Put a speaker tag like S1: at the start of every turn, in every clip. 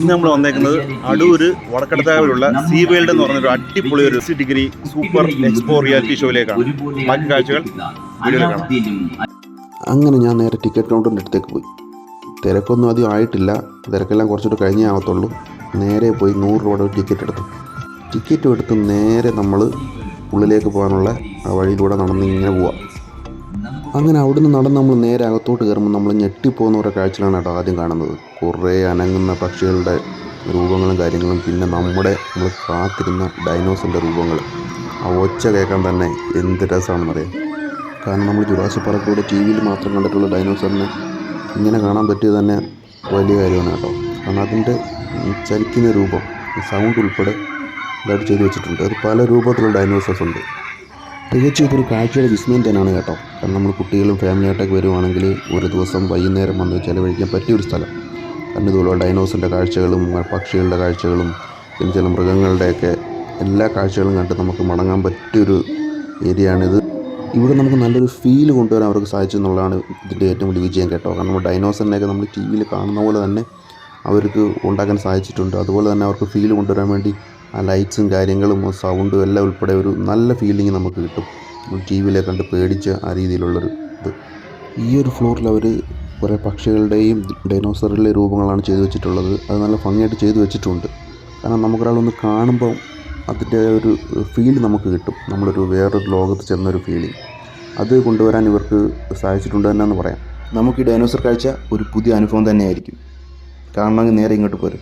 S1: ഇന്ന് നമ്മൾ വന്നേക്കുന്നത് അടൂര് വടക്കടത്താവിലുള്ള സീ വേൾഡ് എന്ന് പറഞ്ഞൊരു അടിപൊളി ഒരു ഡിഗ്രി സൂപ്പർ എക്സ്പോ റിയാലിറ്റി ഷോയിലേക്കാണ് ബാക്കി കാഴ്ചകൾ വീഡിയോയിൽ കാണാം.
S2: അങ്ങനെ ഞാൻ നേരെ ടിക്കറ്റ് കൗണ്ടറിന്റെ അടുത്തേക്ക് പോയി. തിരക്കൊന്നും അധികം ആയിട്ടില്ല. തിരക്കെല്ലാം കുറച്ചുകൂടെ കഴിഞ്ഞേ ആവത്തുള്ളൂ. നേരെ പോയി നൂറ് രൂപയുടെ ഒരു ടിക്കറ്റ് എടുത്തു. ടിക്കറ്റ് എടുത്ത് നേരെ നമ്മൾ ഉള്ളിലേക്ക് പോകാനുള്ള ആ വഴിയിലൂടെ നടന്ന് ഇങ്ങനെ പോവാം. അങ്ങനെ അവിടുന്ന് നടന്ന് നമ്മൾ നേരെ അകത്തോട്ട് കയറുമ്പോൾ നമ്മൾ ഞെട്ടിപ്പോകുന്ന ഓരോ കാഴ്ചകളാണ് കേട്ടോ ആദ്യം കാണുന്നത്. കുറേ അനങ്ങുന്ന പക്ഷികളുടെ രൂപങ്ങളും കാര്യങ്ങളും പിന്നെ നമ്മുടെ നമ്മൾ കാത്തിരുന്ന ഡൈനോസിന്റെ രൂപങ്ങൾ. ആ ഒച്ച കേൾക്കാൻ തന്നെ എന്ത് രസമാണെന്നറിയാം കാരണം നമ്മൾ ജുറാസി പാർക്കിലൂടെ ടി വിയിൽ മാത്രം കണ്ടിട്ടുള്ള ഡൈനോസറിനെ ഇങ്ങനെ കാണാൻ പറ്റിയത് തന്നെ വലിയ കാര്യമാണ് കേട്ടോ. കാരണം അതിന്റെ ചലിക്കുന്ന രൂപം സൗണ്ട് ഉൾപ്പെടെ ഇതായിട്ട് ചെയ്തു വെച്ചിട്ടുണ്ട്. അത് പല രൂപത്തിലുള്ള ഡൈനോസേഴ്സ് ഉണ്ട്. തികച്ചും ഇതൊരു കാഴ്ചയുടെ വിസ്മയം തന്നെയാണ് കേട്ടോ. കാരണം നമ്മൾ കുട്ടികളും ഫാമിലിയായിട്ടൊക്കെ വരുവാണെങ്കിൽ ഒരു ദിവസം വൈകുന്നേരം വന്ന് ചിലവഴിക്കാൻ പറ്റിയ ഒരു സ്ഥലം. കാരണം ഇതുപോലെ ഡൈനോസിന്റെ കാഴ്ചകളും പക്ഷികളുടെ കാഴ്ചകളും പിന്നെ ചില മൃഗങ്ങളുടെയൊക്കെ എല്ലാ കാഴ്ചകളും കണ്ട് നമുക്ക് മടങ്ങാൻ പറ്റിയൊരു ഏരിയയാണിത്. ഇവിടെ നമുക്ക് നല്ലൊരു ഫീൽ കൊണ്ടുവരാൻ അവർക്ക് സാധിച്ചു എന്നുള്ളതാണ് ഇതിന്റെ ഏറ്റവും വലിയ വിജയം കേട്ടോ. കാരണം നമ്മൾ ഡൈനോസറിനെയൊക്കെ നമ്മൾ ടി വിയിൽ കാണുന്ന പോലെ തന്നെ അവർക്ക് ഉണ്ടാക്കാൻ സാധിച്ചിട്ടുണ്ട്. അതുപോലെ തന്നെ അവർക്ക് ഫീൽ കൊണ്ടുവരാൻ വേണ്ടി ആ ലൈറ്റ്സും കാര്യങ്ങളും സൗണ്ടും എല്ലാം ഉൾപ്പെടെ ഒരു നല്ല ഫീലിംഗ് നമുക്ക് കിട്ടും. ടി വിയിലെ കണ്ട് പേടിച്ച ആ രീതിയിലുള്ളൊരു ഇത്. ഈ ഒരു ഫ്ലോറിൽ അവർ കുറേ പക്ഷികളുടെയും ഡൈനോസറുകളുടെയും രൂപങ്ങളാണ് ചെയ്തു വെച്ചിട്ടുള്ളത്. അത് നല്ല ഭംഗിയായിട്ട് ചെയ്തു വെച്ചിട്ടുണ്ട്. കാരണം നമുക്കൊരാളൊന്ന് കാണുമ്പോൾ അതിന്റെ ഒരു ഫീൽ നമുക്ക് കിട്ടും. നമ്മളൊരു വേറൊരു ലോകത്ത് ചെന്നൊരു ഫീലിംഗ് അത് കൊണ്ടുവരാൻ ഇവർക്ക് സാധിച്ചിട്ടുണ്ട് തന്നെ എന്ന് പറയാം. നമുക്ക് ഈ ഡൈനോസർ കാഴ്ച ഒരു പുതിയ അനുഭവം തന്നെയായിരിക്കും. കാണണമെങ്കിൽ നേരെ ഇങ്ങോട്ട് പോരും.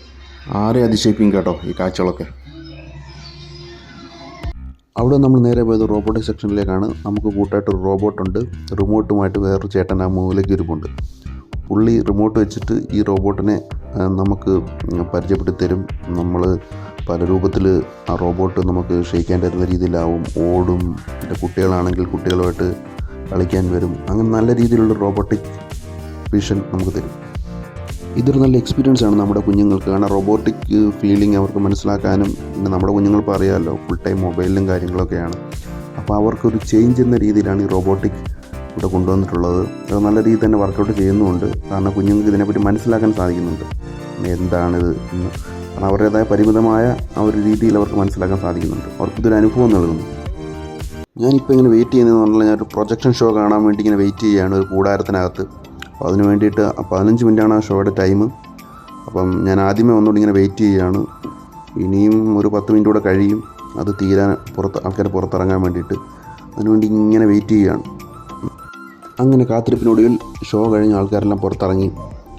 S2: ആരെ അതിശയിപ്പിക്കും കേട്ടോ ഈ കാഴ്ചകളൊക്കെ? അവിടെ നമ്മൾ നേരെ പോയത് റോബോട്ടിക് സെക്ഷനിലേക്കാണ് നമുക്ക് കൂട്ടായിട്ട് ഒരു റോബോട്ടുണ്ട് റിമോട്ടുമായിട്ട് വേറൊരു ചേട്ടൻ ആ മൂലയ്ക്ക് ഇരിപ്പുണ്ട് പുള്ളി റിമോട്ട് വെച്ചിട്ട് ഈ റോബോട്ടിനെ നമുക്ക് പരിചയപ്പെടുത്തി തരും നമ്മൾ പല രൂപത്തിൽ ആ റോബോട്ട് നമുക്ക് ക്ഷയിക്കാൻ തരുന്ന രീതിയിലാവും. ഓടും. പിന്നെ കുട്ടികളാണെങ്കിൽ കുട്ടികളുമായിട്ട് കളിക്കാൻ വരും. അങ്ങനെ നല്ല രീതിയിലുള്ള റോബോട്ടിക് വിഷൻ നമുക്ക് തരും. ഇതൊരു നല്ല എക്സ്പീരിയൻസ് ആണ് നമ്മുടെ കുഞ്ഞുങ്ങൾക്ക്. കാരണം റോബോട്ടിക് ഫീലിംഗ് അവർക്ക് മനസ്സിലാക്കാനും പിന്നെ നമ്മുടെ കുഞ്ഞുങ്ങൾക്ക് അറിയാമല്ലോ ഫുൾ ടൈം മൊബൈലിലും കാര്യങ്ങളൊക്കെയാണ്. അപ്പോൾ അവർക്കൊരു ചേഞ്ച് എന്ന രീതിയിലാണ് ഈ റോബോട്ടിക് ഇവിടെ കൊണ്ടുവന്നിട്ടുള്ളത്. അത് നല്ല രീതിയിൽ തന്നെ വർക്കൗട്ട് ചെയ്യുന്നുമുണ്ട് കാരണം കുഞ്ഞുങ്ങൾക്ക് ഇതിനെപ്പറ്റി മനസ്സിലാക്കാൻ സാധിക്കുന്നുണ്ട്. എന്താണിത് എന്ന്. കാരണം അവരുടേതായ പരിമിതമായ ആ ഒരു രീതിയിൽ അവർക്ക് മനസ്സിലാക്കാൻ സാധിക്കുന്നുണ്ട്. അവർക്കിതൊരു അനുഭവം നൽകുന്നു. ഞാനിപ്പോൾ ഇങ്ങനെ വെയിറ്റ് ചെയ്യുന്നതെന്ന് പറഞ്ഞാൽ ഞാനൊരു പ്രൊജക്ഷൻ ഷോ കാണാൻ വേണ്ടി ഇങ്ങനെ വെയിറ്റ് ചെയ്യുകയാണ്. ഒരു കൂടാരത്തിനകത്ത്. അപ്പോൾ അതിന് വേണ്ടിയിട്ട് പതിനഞ്ച് മിനിറ്റാണ് ആ ഷോയുടെ ടൈം അപ്പം ഞാൻ ആദ്യമേ ഒന്നുകൂടി ഇങ്ങനെ വെയിറ്റ് ചെയ്യുകയാണ്. ഇനിയും ഒരു പത്ത് മിനിറ്റ് കൂടെ കഴിയും. അത് തീരാൻ പുറത്ത് ആൾക്കാർ പുറത്തിറങ്ങാൻ വേണ്ടിയിട്ട്. അതിനുവേണ്ടി ഇങ്ങനെ വെയിറ്റ് ചെയ്യുകയാണ്. അങ്ങനെ കാത്തിരിപ്പിനൊടുവിൽ ഷോ കഴിഞ്ഞ ആൾക്കാരെല്ലാം പുറത്തിറങ്ങി.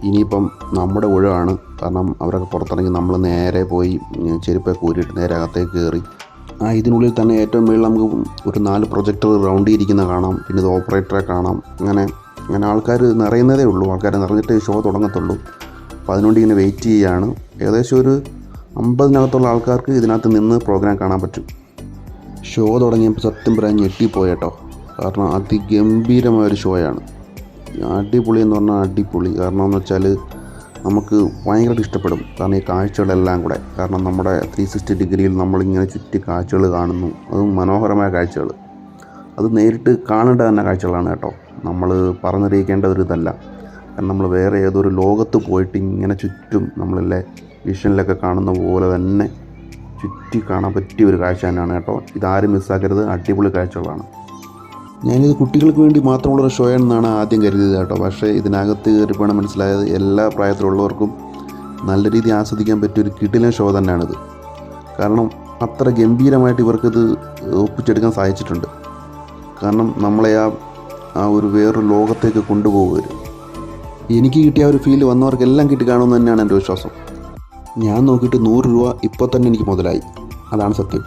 S2: ഇനിയിപ്പം നമ്മുടെ ഒഴിവാണ്. കാരണം അവരൊക്കെ പുറത്തിറങ്ങി നമ്മൾ നേരെ പോയി ചെരുപ്പൊക്കെ ഊരിയിട്ട് നേരെ അകത്തേക്ക് കയറി. ആ ഇതിനുള്ളിൽ തന്നെ ഏറ്റവും മുകളിൽ നമുക്ക് ഒരു നാല് പ്രൊജക്ടർ റൗണ്ട് ചെയ്തിരിക്കുന്ന കാണാം. പിന്നെ ഇത് ഓപ്പറേറ്ററെ കാണാം. അങ്ങനെ അങ്ങനെ ആൾക്കാർ നിറയുന്നതേ ഉള്ളൂ. ആൾക്കാർ നിറഞ്ഞിട്ട് ഷോ തുടങ്ങത്തുള്ളൂ. അപ്പോൾ അതിനുവേണ്ടി ഇങ്ങനെ വെയിറ്റ് ചെയ്യുകയാണ് ഏകദേശം ഒരു അമ്പതിനകത്തുള്ള ആൾക്കാർക്ക് ഇതിനകത്ത് നിന്ന് പ്രോഗ്രാം കാണാൻ പറ്റും. ഷോ തുടങ്ങിയപ്പോൾ സത്യം പറയാൻ ഞെട്ടിപ്പോയി കേട്ടോ. കാരണം അതിഗംഭീരമായ ഒരു ഷോയാണ് അടിപൊളി എന്ന് പറഞ്ഞാൽ അടിപൊളി. കാരണം എന്ന് വെച്ചാൽ നമുക്ക് ഭയങ്കരമായിട്ട് ഇഷ്ടപ്പെടും. കാരണം ഈ കാഴ്ചകളെല്ലാം കൂടെ. കാരണം നമ്മുടെ ത്രീ സിക്സ്റ്റി ഡിഗ്രിയിൽ നമ്മളിങ്ങനെ ചുറ്റി കാഴ്ചകൾ കാണുന്നു. അതും മനോഹരമായ കാഴ്ചകൾ അത് നേരിട്ട് കാണേണ്ട തന്നെ കാഴ്ചകളാണ് കേട്ടോ. നമ്മൾ പറഞ്ഞറിയിക്കേണ്ട ഒരു ഇതല്ല കാരണം നമ്മൾ വേറെ ഏതൊരു ലോകത്ത് പോയിട്ട് ഇങ്ങനെ ചുറ്റും നമ്മളല്ലേ വിഷനിലൊക്കെ കാണുന്ന പോലെ തന്നെ ചുറ്റി കാണാൻ പറ്റിയ ഒരു കാഴ്ച തന്നെയാണ് കേട്ടോ. ഇതാരും മിസ്സാക്കരുത് അടിപൊളി കാഴ്ചകളാണ്. ഞാനിത് കുട്ടികൾക്ക് വേണ്ടി മാത്രമുള്ളൊരു ഷോ ആണെന്നാണ് ആദ്യം കരുതിയത് കേട്ടോ. പക്ഷേ ഇതിനകത്ത് കയറിപ്പോണം മനസ്സിലായത് എല്ലാ പ്രായത്തിലുള്ളവർക്കും നല്ല രീതിയിൽ ആസ്വദിക്കാൻ പറ്റിയ ഒരു കിടിലൻ ഷോ തന്നെയാണിത്. കാരണം അത്ര ഗംഭീരമായിട്ട് ഇവർക്കിത് ഒപ്പിച്ചെടുക്കാൻ സാധിച്ചിട്ടുണ്ട്. കാരണം നമ്മളെ ആ ആ ഒരു വേറൊരു ലോകത്തേക്ക് കൊണ്ടുപോകരുത് എനിക്ക് കിട്ടിയ ഒരു ഫീൽ വന്നവർക്കെല്ലാം കിട്ടി കാണുമെന്ന് തന്നെയാണ് എന്റെ വിശ്വാസം. ഞാൻ നോക്കിയിട്ട് നൂറ് രൂപ ഇപ്പോൾ തന്നെ എനിക്ക് മുതലായി. അതാണ് സത്യം.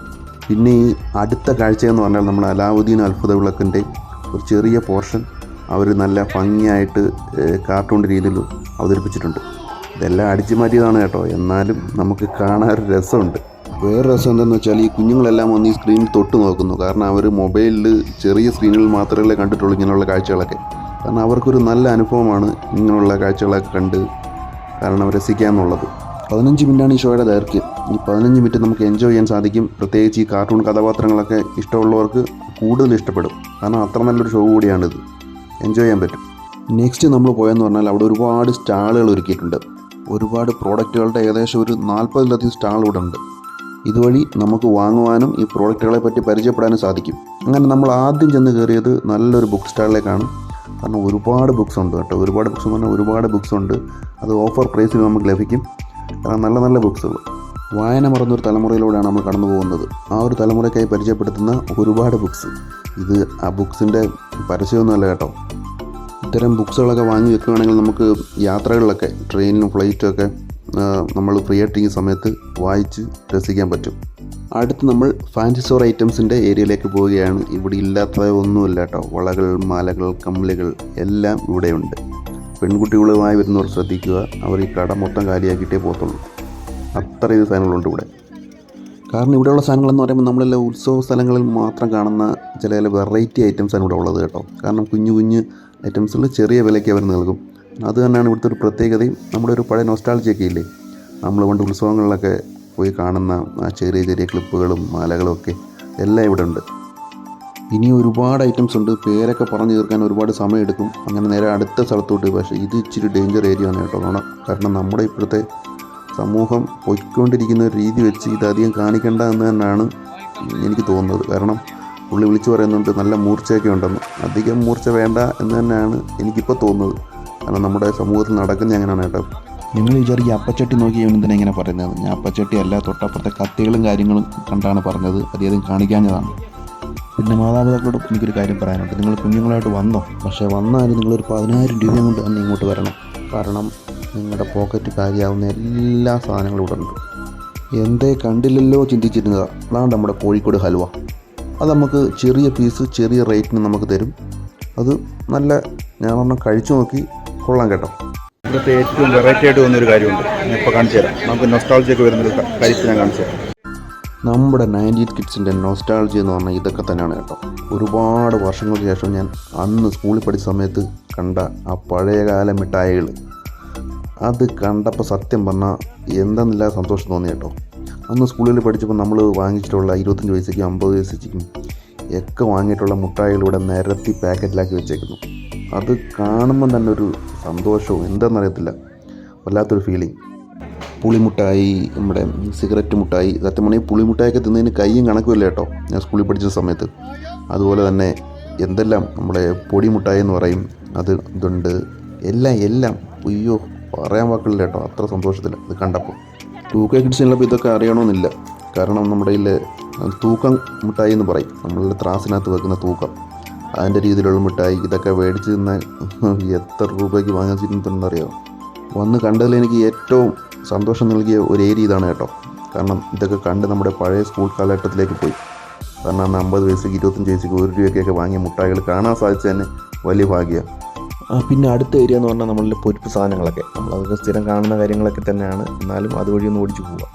S2: പിന്നെ ഈ അടുത്ത കാഴ്ച എന്ന് പറഞ്ഞാൽ നമ്മൾ അലാവുദ്ദീൻ അത്ഭുത വിളക്കിന്റെ ഒരു ചെറിയ പോർഷൻ അവർ നല്ല ഭംഗിയായിട്ട് കാർട്ടൂൺ രീതിയിൽ അവതരിപ്പിച്ചിട്ടുണ്ട്. ഇതെല്ലാം അടിച്ചു മാറ്റിയതാണ് കേട്ടോ. എന്നാലും നമുക്ക് കാണാൻ ഒരു രസമുണ്ട്. വേറെ രസം എന്താണെന്ന് വെച്ചാൽ ഈ കുഞ്ഞുങ്ങളെല്ലാം വന്ന് ഈ സ്ക്രീനിൽ തൊട്ട് നോക്കുന്നു. കാരണം അവർ മൊബൈലിൽ ചെറിയ സ്ക്രീനിൽ മാത്രമല്ലേ കണ്ടിട്ടുള്ളൂ ഇങ്ങനെയുള്ള കാഴ്ചകളൊക്കെ. കാരണം അവർക്കൊരു നല്ല അനുഭവമാണ് ഇങ്ങനെയുള്ള കാഴ്ചകളൊക്കെ കണ്ട് കാരണം രസിക്കാമെന്നുള്ളത് പതിനഞ്ച് മിനിറ്റാണ് ഈ ഷോയുടെ ദൈർഘ്യം. ഈ പതിനഞ്ച് മിനിറ്റ് നമുക്ക് എൻജോയ് ചെയ്യാൻ സാധിക്കും. പ്രത്യേകിച്ച് ഈ കാർട്ടൂൺ കഥാപാത്രങ്ങളൊക്കെ ഇഷ്ടമുള്ളവർക്ക് കൂടുതൽ ഇഷ്ടപ്പെടും. കാരണം അത്ര നല്ലൊരു ഷോ കൂടിയാണിത്. എൻജോയ് ചെയ്യാൻ പറ്റും. നെക്സ്റ്റ് നമ്മൾ പോയെന്ന് പറഞ്ഞാൽ അവിടെ ഒരുപാട് സ്റ്റാളുകൾ ഒരുക്കിയിട്ടുണ്ട്. ഒരുപാട് പ്രോഡക്റ്റുകളുടെ ഏകദേശം ഒരു നാൽപ്പതിലധികം സ്റ്റാൾ ഇവിടെ ഉണ്ട്. ഇതുവഴി നമുക്ക് വാങ്ങുവാനും ഈ പ്രോഡക്റ്റുകളെ പറ്റി പരിചയപ്പെടാനും സാധിക്കും. അങ്ങനെ നമ്മൾ ആദ്യം ചെന്ന് കയറിയത് നല്ലൊരു ബുക്ക് സ്റ്റാളിലേക്കാണ് കാരണം ഒരുപാട് ബുക്സ് ഉണ്ട് കേട്ടോ. ഒരുപാട് ബുക്സ് എന്ന് പറഞ്ഞാൽ ഒരുപാട് ബുക്സ് ഉണ്ട്. അത് ഓഫർ പ്രൈസിൽ നമുക്ക് ലഭിക്കും. കാരണം നല്ല നല്ല ബുക്സുകൾ വായന മറന്നൊരു തലമുറയിലൂടെയാണ് നമ്മൾ കടന്നു പോകുന്നത്. ആ ഒരു തലമുറയ്ക്കായി പരിചയപ്പെടുത്തുന്ന ഒരുപാട് ബുക്സ് ഇത് ആ ബുക്സിന്റെ പരസ്യമൊന്നുമല്ല കേട്ടോ. ഇത്തരം ബുക്സുകളൊക്കെ വാങ്ങി വെക്കുകയാണെങ്കിൽ നമുക്ക് യാത്രകളിലൊക്കെ ട്രെയിനിലും ഫ്ലൈറ്റും ഒക്കെ നമ്മൾ ഫ്രീ ആയിട്ടിങ് സമയത്ത് വായിച്ച് രസിക്കാൻ പറ്റും. അടുത്ത് നമ്മൾ ഫാൻസി സ്റ്റോർ ഐറ്റംസിന്റെ ഏരിയയിലേക്ക് പോവുകയാണ്. ഇവിടെ ഇല്ലാത്ത ഒന്നുമില്ല കേട്ടോ. വളകൾ മാലകൾ കമ്പിളികൾ എല്ലാം ഇവിടെയുണ്ട്. പെൺകുട്ടികളുമായി വരുന്നവർ ശ്രദ്ധിക്കുക. അവർ ഈ കട മൊത്തം കാലിയാക്കിയിട്ടേ പോകത്തുള്ളൂ. അത്രയും സാധനങ്ങളുണ്ട് ഇവിടെ. കാരണം ഇവിടെയുള്ള സാധനങ്ങളെന്ന് പറയുമ്പോൾ നമ്മളെല്ലാം ഉത്സവ സ്ഥലങ്ങളിൽ മാത്രം കാണുന്ന ചില ചില വെറൈറ്റി ഐറ്റംസാണ് ഇവിടെ ഉള്ളത് കേട്ടോ. കാരണം കുഞ്ഞു കുഞ്ഞ് ഐറ്റംസുകൾ ചെറിയ വിലയ്ക്ക് അവർ നൽകും. അത് തന്നെയാണ് ഇവിടുത്തെ ഒരു പ്രത്യേകതയും. നമ്മുടെ ഒരു പഴയ നൊസ്റ്റാൾജിയൊക്കെ ഇല്ലേ? നമ്മൾ പണ്ട് ഉത്സവങ്ങളിലൊക്കെ പോയി കാണുന്ന ആ ചെറിയ ചെറിയ ക്ലിപ്പുകളും മാലകളും ഒക്കെ എല്ലാം ഇവിടെ ഉണ്ട്. ഇനി ഒരുപാട് ഐറ്റംസ് ഉണ്ട്. പേരൊക്കെ പറഞ്ഞു തീർക്കാൻ ഒരുപാട് സമയമെടുക്കും. അങ്ങനെ നേരെ അടുത്ത സ്ഥലത്തോട്ട് പക്ഷേ ഇത് ഇച്ചിരി ഡേഞ്ചർ ഏരിയ ആണ് കേട്ടോ. കാരണം കാരണം നമ്മുടെ ഇപ്പോഴത്തെ സമൂഹം പൊയ്ക്കൊണ്ടിരിക്കുന്ന ഒരു രീതി വെച്ച് ഇതധികം കാണിക്കേണ്ട എന്ന് തന്നെയാണ് എനിക്ക് തോന്നുന്നത്. കാരണം പുള്ളി വിളിച്ചു പറയുന്നുണ്ട് നല്ല മൂർച്ചയൊക്കെ ഉണ്ടെന്ന്. അധികം മൂർച്ച വേണ്ട എന്ന് തന്നെയാണ് എനിക്കിപ്പോൾ തോന്നുന്നത്. കാരണം നമ്മുടെ സമൂഹത്തിൽ നടക്കുന്ന അങ്ങനെയാണ് കേട്ടോ നിങ്ങൾ വിചാരിക്കും അപ്പച്ചട്ടി നോക്കി എന്തിനാ ഇങ്ങനെ പറയുന്നത്? ഞാൻ അപ്പച്ചട്ടി അല്ല തൊട്ടപ്പുറത്തെ കത്തികളും കാര്യങ്ങളും കണ്ടാണ് പറഞ്ഞത്. അധികം കാണിക്കാഞ്ഞതാണ്. പിന്നെ മാതാപിതാക്കളോട് എനിക്കൊരു കാര്യം പറയാനുണ്ട്. നിങ്ങൾ കുഞ്ഞുങ്ങളായിട്ട് വന്നോ? പക്ഷേ വന്നാലും നിങ്ങളൊരു പതിനായിരം രൂപയും കൊണ്ട് തന്നെ ഇങ്ങോട്ട് വരണം. കാരണം നിങ്ങളുടെ പോക്കറ്റ് കാര്യമാവുന്ന എല്ലാ സാധനങ്ങളും ഇവിടെ ഉണ്ട്. എന്തേ കണ്ടില്ലല്ലോ ചിന്തിച്ചിരുന്നതാ. അതാണ് നമ്മുടെ കോഴിക്കോട് ഹൽവ. അത് നമുക്ക് ചെറിയ പീസ് ചെറിയ റേറ്റിന് നമുക്ക് തരും. അത് നല്ല ഞാൻ പറഞ്ഞാൽ കഴിച്ചു നോക്കി കൊള്ളാം കേട്ടോ.
S1: ഇവിടുത്തെ ഏറ്റവും വെറൈറ്റി ആയിട്ട് വന്നൊരു കാര്യമുണ്ട്. ഞാൻ ഇപ്പോൾ കാണിച്ചു തരാം. നമുക്ക് നൊസ്റ്റാൾജിയൊക്കെ വരുന്നൊരു കാര്യത്തിൽ ഞാൻ കാണിച്ചു തരാം.
S2: നമ്മുടെ നയന്റീസ് കിഡ്സിന്റെ നോസ്റ്റാളജി എന്ന് പറഞ്ഞാൽ ഇതൊക്കെ തന്നെയാണ് കേട്ടോ. ഒരുപാട് വർഷങ്ങൾക്ക് ശേഷം ഞാൻ അന്ന് സ്കൂളിൽ പഠിച്ച സമയത്ത് കണ്ട ആ പഴയകാല മിഠായികൾ അത് കണ്ടപ്പോൾ സത്യം പറഞ്ഞാൽ എന്തെന്നില്ല സന്തോഷം തോന്നി കേട്ടോ. അന്ന് സ്കൂളിൽ പഠിച്ചപ്പോൾ നമ്മൾ വാങ്ങിച്ചിട്ടുള്ള ഇരുപത്തഞ്ച് പൈസയ്ക്കും അമ്പത് പൈസയ്ക്കും ഒക്കെ വാങ്ങിയിട്ടുള്ള മുട്ടായികൾ നിരത്തി പാക്കറ്റിലാക്കി വെച്ചേക്കുന്നു. അത് കാണുമ്പോൾ തന്നെ ഒരു സന്തോഷവും എന്താണെന്നറിയത്തില്ല വല്ലാത്തൊരു ഫീലിംഗ് പുളിമുട്ടായി നമ്മുടെ സിഗരറ്റ് മുട്ടായി സത്യം പറഞ്ഞാൽ പുളിമുട്ടായൊക്കെ തിന്നതിന് കൈയും കണക്കുമില്ല കേട്ടോ? ഞാൻ സ്കൂളിൽ പഠിച്ച സമയത്ത്. അതുപോലെ തന്നെ എന്തെല്ലാം നമ്മുടെ പൊടി മുട്ടായി എന്ന് പറയും അത് ഇതുണ്ട്. എല്ലാം എല്ലാം. അയ്യോ പറയാൻ വാക്കില്ല കേട്ടോ. അത്ര സന്തോഷത്തില്ല ഇത് കണ്ടപ്പോൾ. തൂക്ക കിഡ്സിനുള്ളപ്പോൾ ഇതൊക്കെ അറിയണമെന്നില്ല. കാരണം നമ്മുടെ തൂക്കം മുട്ടായി എന്ന് പറയും. നമ്മളുടെ ത്രാസിനകത്ത് വെക്കുന്ന തൂക്കം. അതിന്റെ രീതിയിലുള്ള മിഠായി ഇതൊക്കെ മേടിച്ച് തിന്ന എത്ര രൂപയ്ക്ക് വാങ്ങിച്ചിട്ടുണ്ടെന്നറിയോ? വന്ന് കണ്ടതിൽ എനിക്ക് ഏറ്റവും സന്തോഷം നൽകിയ ഒരു ഏരിയ ഇതാണ് കേട്ടോ. കാരണം ഇതൊക്കെ കണ്ട് നമ്മുടെ പഴയ സ്കൂൾ കാലഘട്ടത്തിലേക്ക് പോയി. കാരണം അന്ന് അമ്പത് വയസ്സേക്ക് ഇരുപത്തഞ്ച് വയസ്സേക്ക് ഒരു രൂപയ്ക്കൊക്കെ വാങ്ങിയ മുട്ടായികൾ കാണാൻ സാധിച്ചു തന്നെ വലിയ ഭാഗ്യമാണ്. പിന്നെ അടുത്ത ഏരിയ എന്ന് പറഞ്ഞാൽ നമ്മളുടെ പൊരിപ്പ് സാധനങ്ങളൊക്കെ. നമ്മളതൊക്കെ സ്ഥിരം കാണുന്ന കാര്യങ്ങളൊക്കെ തന്നെയാണ്. എന്നാലും അതുവഴി ഒന്ന് ഓടിച്ചു പോവുക.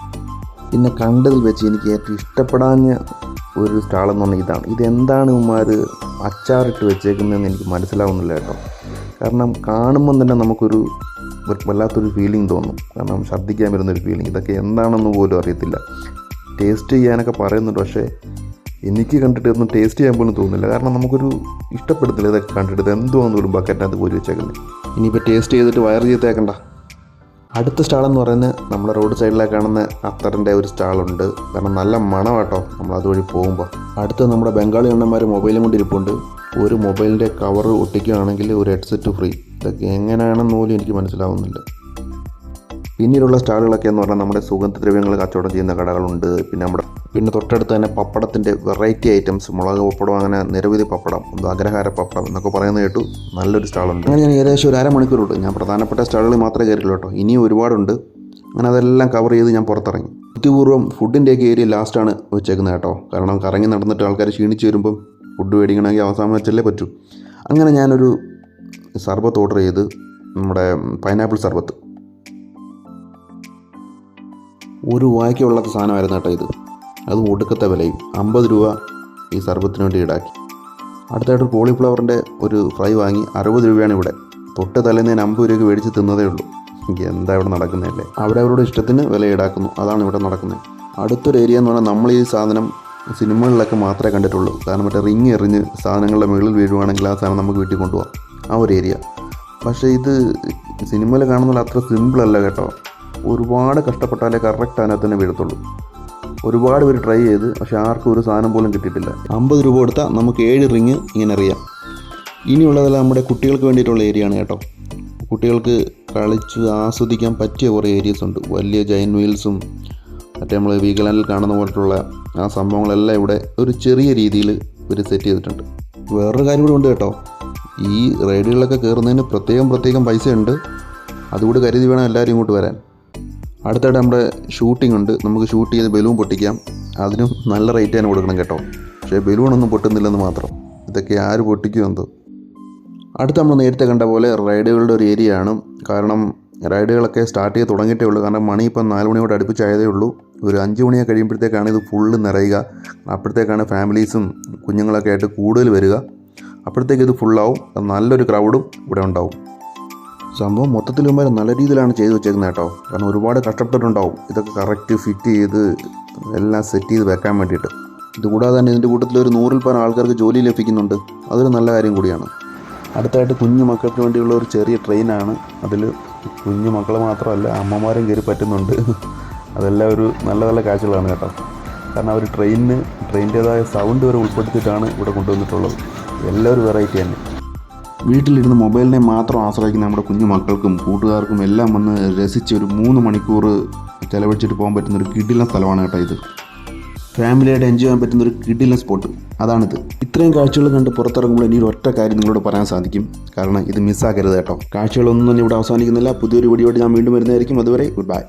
S2: പിന്നെ കണ്ടതിൽ വെച്ച് എനിക്ക് ഏറ്റവും ഇഷ്ടപ്പെടാഞ്ഞ ഒരു സ്റ്റാളെന്ന് പറഞ്ഞാൽ ഇതാണ്. ഇതെന്താണ് ഇവന്മാർ അച്ചാറിട്ട് വെച്ചേക്കുന്നതെന്ന് എനിക്ക് മനസ്സിലാവുന്നില്ല കേട്ടോ. കാരണം കാണുമ്പം തന്നെ നമുക്കൊരു വല്ലാത്തൊരു ഫീലിംഗ് തോന്നും. കാരണം ഛർദ്ദിക്കാൻ വരുന്നൊരു ഫീലിംഗ് ഇതൊക്കെ എന്താണെന്ന് പോലും അറിയത്തില്ല. ടേസ്റ്റ് ചെയ്യാനൊക്കെ പറയുന്നുണ്ട്. പക്ഷേ എനിക്ക് കണ്ടിട്ട് ഒന്നും ടേസ്റ്റ് ചെയ്യാൻ പോലും തോന്നുന്നില്ല. കാരണം നമുക്കൊരു ഇഷ്ടപ്പെടുത്തില്ല ഇതൊക്കെ കണ്ടിട്ട്. എന്തുവാന്ന് ഒരു ബക്കറ്റിനകത്ത് പോയി വെച്ചേക്കുന്നത് ഇനിയിപ്പോൾ ടേസ്റ്റ് ചെയ്തിട്ട് വയർ ചീത്തയാക്കണ്ട. അടുത്ത സ്റ്റാളെന്ന് പറയുന്നത് നമ്മുടെ റോഡ് സൈഡിലേക്ക് കാണുന്ന അത്തറിന്റെ ഒരു സ്റ്റാളുണ്ട്. കാരണം നല്ല മണമാട്ടോ നമ്മൾ അതുവഴി പോകുമ്പോൾ അടുത്ത് നമ്മുടെ ബംഗാളി അണ്ണന്മാർ മൊബൈലും കൊണ്ട് ഇരിപ്പുണ്ട്. ഒരു മൊബൈലിന്റെ കവർ ഒട്ടിക്കുകയാണെങ്കിൽ ഒരു ഹെഡ്സെറ്റ് ഫ്രീ ഇതൊക്കെ എങ്ങനെയാണെന്ന് പോലും എനിക്ക് മനസ്സിലാവുന്നില്ല. പിന്നീടുള്ള സ്റ്റാളുകളൊക്കെ എന്ന് പറഞ്ഞാൽ നമ്മുടെ സുഗന്ധദ്രവ്യങ്ങൾ കച്ചവടം ചെയ്യുന്ന കടകളുണ്ട്. പിന്നെ നമ്മുടെ പിന്നെ തൊട്ടടുത്ത് തന്നെ പപ്പടത്തിന്റെ വെറൈറ്റി ഐറ്റംസ് മുളക് പപ്പടം അങ്ങനെ നിരവധി പപ്പടം അഗ്രഹാര പപ്പടം എന്നൊക്കെ പറയുന്നത് കേട്ടു. നല്ലൊരു സ്റ്റാളുണ്ട്. അങ്ങനെ ഞാൻ ഏകദേശം ഒരു അരമണിക്കൂറുണ്ട് ഞാൻ പ്രധാനപ്പെട്ട സ്റ്റാളുകളിൽ മാത്രമേ കയറിയുള്ളൂ കേട്ടോ. ഇനിയും ഒരുപാടുണ്ട്. അങ്ങനെ അതെല്ലാം കവർ ചെയ്ത് ഞാൻ പുറത്തിറങ്ങി. ബുദ്ധിപൂർവം ഫുഡിന്റെയൊക്കെ ഏരിയ ലാസ്റ്റാണ് വെച്ചേക്കുന്നത് കേട്ടോ. കാരണം കറങ്ങി നടന്നിട്ട് ആൾക്കാർ ക്ഷീണിച്ച് വരുമ്പം ഫുഡ് മേടിക്കണമെങ്കിൽ അവസാനം വെച്ചല്ലേ പറ്റൂ. അങ്ങനെ ഞാനൊരു സർബത്ത് ഓർഡർ ചെയ്ത് നമ്മുടെ പൈനാപ്പിൾ സർബത്ത്. ഒരു വായ്ക്കുള്ളത്തെ സാധനമായിരുന്നു കേട്ടോ ഇത്. അത് ഒടുക്കത്തെ വിലയും അമ്പത് രൂപ ഈ സർബത്തിന് വേണ്ടി ഈടാക്കി. അടുത്തായിട്ട് കോളിഫ്ലവറിന്റെ ഒരു ഫ്രൈ വാങ്ങി അറുപത് രൂപയാണ് ഇവിടെ. തൊട്ട് തലേന്നതിന് അമ്പത് രൂപയ്ക്ക് മേടിച്ച് തിന്നതേ ഉള്ളൂ. എന്താ ഇവിടെ നടക്കുന്നതല്ലേ? അവിടെ അവരുടെ ഇഷ്ടത്തിന് വില ഈടാക്കുന്നു. അതാണ് ഇവിടെ നടക്കുന്നത്. അടുത്തൊരു ഏരിയ എന്ന് പറഞ്ഞാൽ നമ്മൾ ഈ സാധനം സിനിമകളിലൊക്കെ മാത്രമേ കണ്ടിട്ടുള്ളൂ. കാരണം മറ്റേ റിങ് എറിഞ്ഞ് സാധനങ്ങളുടെ മുകളിൽ വീഴുവാണെങ്കിൽ ആ സാധനം നമുക്ക് വീട്ടിൽ കൊണ്ടുപോകാം ആ ഒരു ഏരിയ പക്ഷേ ഇത് സിനിമയിൽ കാണുന്ന അത്ര സിമ്പിളല്ല കേട്ടോ. ഒരുപാട് കഷ്ടപ്പെട്ടാലേ കറക്റ്റ് അതിനകത്ത് തന്നെ വീഴത്തുള്ളൂ. ഒരുപാട് പേര് ട്രൈ ചെയ്ത് പക്ഷെ ആർക്കും ഒരു സാധനം പോലും കിട്ടിയിട്ടില്ല. അമ്പത് രൂപ കൊടുത്താൽ നമുക്ക് ഏഴ് റിങ് ഇങ്ങനെ അറിയാം. ഇനിയുള്ളതെല്ലാം നമ്മുടെ കുട്ടികൾക്ക് വേണ്ടിയിട്ടുള്ള ഏരിയ ആണ് കേട്ടോ. കുട്ടികൾക്ക് കളിച്ച് ആസ്വദിക്കാൻ പറ്റിയ കുറേ ഏരിയസ് ഉണ്ട്. വലിയ ജൈൻ വീൽസും മറ്റേ നമ്മൾ വീഗലാൻഡിൽ കാണുന്ന പോലുള്ള ആ സംഭവങ്ങളെല്ലാം ഇവിടെ ഒരു ചെറിയ രീതിയിൽ ഇവർ സെറ്റ് ചെയ്തിട്ടുണ്ട്. വേറൊരു കാര്യം കൂടെ ഉണ്ട് കേട്ടോ. ഈ റൈഡുകളിലൊക്കെ കയറുന്നതിന് പ്രത്യേകം പ്രത്യേകം ഉണ്ട്. അതുകൂടി കരുതി വേണം എല്ലാവരും ഇങ്ങോട്ട് വരാൻ. അടുത്തായിട്ട് നമ്മുടെ ഷൂട്ടിംഗ് ഉണ്ട്. നമുക്ക് ഷൂട്ട് ചെയ്ത് ബലൂൺ പൊട്ടിക്കാം. അതിനും നല്ല റേറ്റ് തന്നെ കൊടുക്കണം കേട്ടോ. പക്ഷേ ബലൂണൊന്നും പൊട്ടുന്നില്ലെന്ന് മാത്രം. ഇതൊക്കെ ആര് പൊട്ടിക്കും എന്തോ. അടുത്ത് നമ്മൾ നേരത്തെ കണ്ട പോലെ റൈഡുകളുടെ ഒരു ഏരിയ ആണ്. കാരണം റൈഡുകളൊക്കെ സ്റ്റാർട്ട് ചെയ്ത് തുടങ്ങിയിട്ടേ ഉള്ളൂ. കാരണം മണി ഇപ്പം നാല് മണിയോട് അടുപ്പിച്ചായതേ ഉള്ളൂ. ഒരു അഞ്ച് മണിയൊക്കെ കഴിയുമ്പോഴത്തേക്കാണ് ഇത് ഫുള്ള് നിറയുക. അപ്പോഴത്തേക്കാണ് ഫാമിലീസും കുഞ്ഞുങ്ങളൊക്കെ ആയിട്ട് കൂടുതൽ വരിക. അപ്പോഴത്തേക്ക് ഇത് ഫുള്ളാവും നല്ലൊരു ക്രൗഡും ഇവിടെ ഉണ്ടാവും. സംഭവം മൊത്തത്തിൽ ഇവന്മാർ നല്ല രീതിയിലാണ് ചെയ്തു വെച്ചേക്കുന്നത് കേട്ടോ. കാരണം ഒരുപാട് കഷ്ടപ്പെട്ടിട്ടുണ്ടാവും. ഇതൊക്കെ കറക്റ്റ് ഫിറ്റ് ചെയ്ത് എല്ലാം സെറ്റ് ചെയ്ത് വെക്കാൻ വേണ്ടിയിട്ട്. ഇതുകൂടാതെ തന്നെ ഇതിന്റെ കൂട്ടത്തിൽ ഒരു നൂറിൽ പരം ആൾക്കാർക്ക് ജോലി ലഭിക്കുന്നുണ്ട്. അതൊരു നല്ല കാര്യം കൂടിയാണ്. അടുത്തായിട്ട് കുഞ്ഞു മക്കൾക്ക് വേണ്ടിയുള്ള ഒരു ചെറിയ ട്രെയിനാണ് അതിൽ കുഞ്ഞു മക്കൾ മാത്രമല്ല അമ്മമാരും കയറി പറ്റുന്നുണ്ട്. അതെല്ലാം ഒരു നല്ല നല്ല കാഴ്ചകളാണ് കേട്ടോ. കാരണം അവർ ട്രെയിനിന് ട്രെയിനിന്റേതായ സൗണ്ട് വരെ ഉൾപ്പെടുത്തിയിട്ടാണ് ഇവിടെ കൊണ്ടുവന്നിട്ടുള്ളത്. എല്ലാവരും വെറൈറ്റി തന്നെ. വീട്ടിലിരുന്ന് മൊബൈലിനെ മാത്രം ആശ്രയിക്കുന്ന നമ്മുടെ കുഞ്ഞു മക്കൾക്കും കൂട്ടുകാർക്കും എല്ലാം വന്ന് രസിച്ച് ഒരു മൂന്ന് മണിക്കൂർ ചിലവഴിച്ചിട്ട് പോകാൻ പറ്റുന്ന ഒരു കിടിലൻ സ്ഥലമാണ് കേട്ടോ ഇത്. ഫാമിലിയായിട്ട് എൻജോയ് ചെയ്യാൻ പറ്റുന്ന ഒരു കിടിലൻ സ്പോട്ട് അതാണിത്. ഇത്രയും കാഴ്ചകൾ കണ്ട് പുറത്തിറങ്ങുമ്പോൾ ഇനി ഒറ്റ കാര്യം നിങ്ങളോട് പറയാൻ സാധിക്കും. കാരണം ഇത് മിസ്സാക്കരുത് കേട്ടോ. കാഴ്ചകളൊന്നും തന്നെ ഇവിടെ അവസാനിക്കുന്നില്ല. പുതിയൊരു വീഡിയോ ഞാൻ വീണ്ടും വരുന്നതായിരിക്കും. അതുവരെ ഗുഡ് ബൈ